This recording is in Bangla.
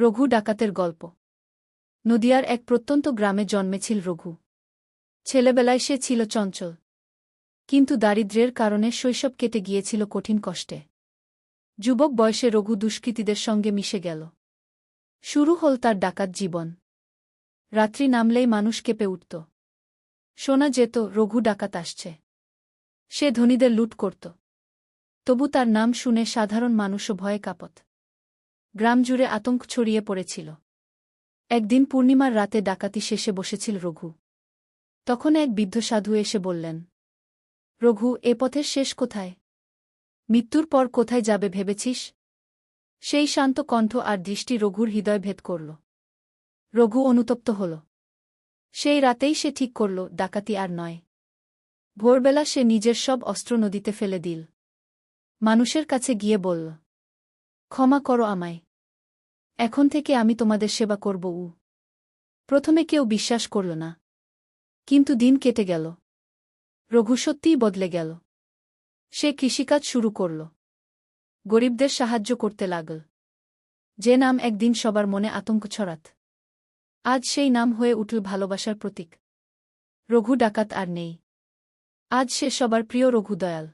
রঘু ডাকাতের গল্প। নদিয়ার এক প্রত্যন্ত গ্রামে জন্মেছিল রঘু। ছেলেবেলায় সে ছিল চঞ্চল। কিন্তু দারিদ্র্যের কারণে শৈশব কেটে গিয়েছিল কঠিন কষ্টে। যুবক বয়সে রঘু দুষ্কৃতীদের সঙ্গে মিশে গেল। শুরু হল তার ডাকাত জীবন। রাত্রি নামলেই মানুষ কেঁপে উঠত। শোনা যেত, রঘু ডাকাত আসছে। সে ধনীদের লুট করত। তবু তার নাম শুনে সাধারণ মানুষও ভয়ে কাপত। গ্রাম জুড়ে আতঙ্ক ছড়িয়ে পড়েছিল। একদিন পূর্ণিমার রাতে ডাকাতি শেষে বসেছিল রঘু। তখন এক বৃদ্ধ সাধু এসে বললেন, রঘু, এ পথের শেষ কোথায়? মৃত্যুর পর কোথায় যাবে ভেবেছিস? সেই শান্ত কণ্ঠ আর দৃষ্টি রঘুর হৃদয় ভেদ করল। রঘু অনুতপ্ত হল। সেই রাতেই সে ঠিক করল, ডাকাতি আর নয়। ভোরবেলা সে নিজের সব অস্ত্র নদীতে ফেলে দিল। মানুষের কাছে গিয়ে বলল ক্ষমা করো আমায়। এখন থেকে আমি তোমাদের সেবা করব উ প্রথমে কেউ বিশ্বাস করল না। কিন্তু দিন কেটে গেল। রঘু সত্যিই বদলে গেল। সে কৃষিকাজ শুরু করল। গরিবদের সাহায্য করতে লাগল। যে নাম একদিন সবার মনে আতঙ্ক ছড়াত। আজ সেই নাম হয়ে উঠল ভালোবাসার প্রতীক। রঘু ডাকাত আর নেই। আজ সে সবার প্রিয় রঘু দয়াল